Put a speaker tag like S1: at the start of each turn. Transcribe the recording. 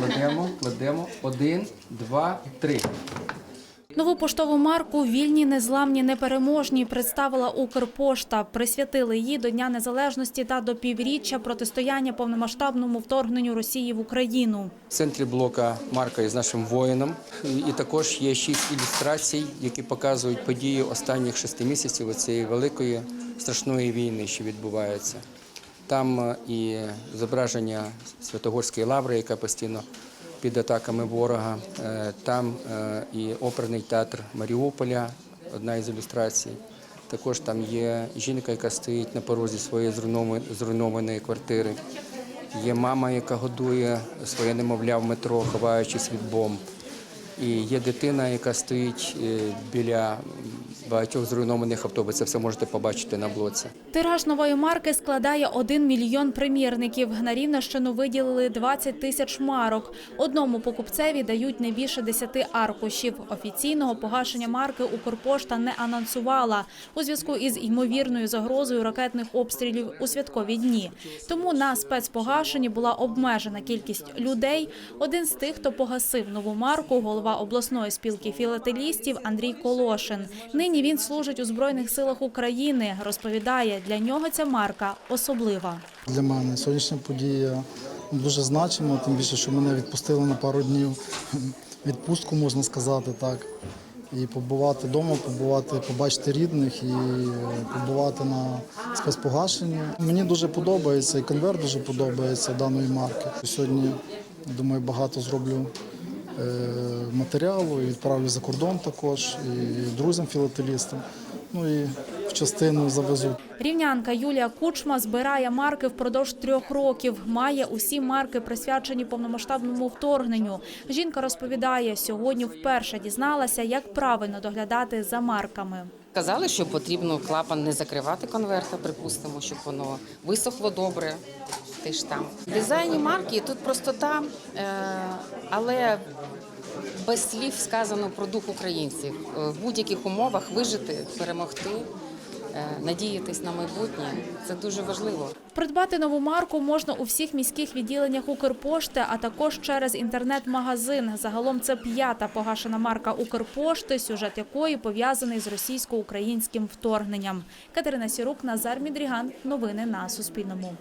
S1: Кладемо, кладемо. Один, два, три.
S2: Нову поштову марку Вільні, незламні, непереможні представила Укрпошта. Присвятили її до Дня Незалежності та до півріччя протистояння повномасштабному вторгненню Росії в Україну.
S1: В центрі блока марка із нашим воїном. І також є шість ілюстрацій, які показують події останніх шести місяців цієї великої страшної війни, що відбувається. Там е, і зображення Святогорської лаври, яка постійно під атаками ворога. Е, Там е, і оперний театр Маріуполя, одна із ілюстрацій. Також там є жінка, яка стоїть на порозі своєї зруйнованої- зруйнованої квартири. Є мама, яка годує своє немовля в метро, ховаючись від бомб. І є дитина, яка стоїть е, біля багатьох зруйнованих автобусів. Це все можете побачити на блоці.
S2: Тираж нової марки складає 1 мільйон примірників. На Рівненщину виділили 20 тисяч марок. Одному покупцеві дають не більше 10 аркушів. Офіційного погашення марки Укрпошта не анонсувала у зв'язку із ймовірною загрозою ракетних обстрілів у святкові дні. Тому на спецпогашенні була обмежена кількість людей. Один з тих, хто погасив нову марку, голова обласної спілки філателістів Андрій Колошин. Нині він служить у збройних силах України. Розповідає, для нього ця марка особлива.
S3: Для мене сьогоднішня подія дуже значима, тим більше, що мене відпустили на пару днів відпустку, можна сказати так. І побувати вдома, побувати, побачити рідних і побувати на спецпогашенні. Мені дуже подобається, і конверт дуже подобається даної марки. Сьогодні, думаю, багато зроблю е, матеріалу і відправлю за кордон також, і друзям філателістам. Ну і в частину завезу.
S2: Рівнянка Юлія Кучма збирає марки впродовж трьох років. Має усі марки присвячені повномасштабному вторгненню. Жінка розповідає, сьогодні вперше дізналася, як правильно доглядати за марками.
S4: Казали, що потрібно клапан не закривати конверта, припустимо, щоб воно висохло добре. Ти ж там. В дизайні марки тут простота, е, але без слів сказано про дух українців. Е, В будь-яких умовах вижити, перемогти, е, надіятись на майбутнє це дуже важливо.
S2: Придбати нову марку можна у всіх міських відділеннях Укрпошти, а також через інтернет-магазин. Загалом це п'ята погашена марка Укрпошти, сюжет якої пов'язаний з російсько-українським вторгненням. Катерина Сірук, Назар Мідріган. Новини на Суспільному.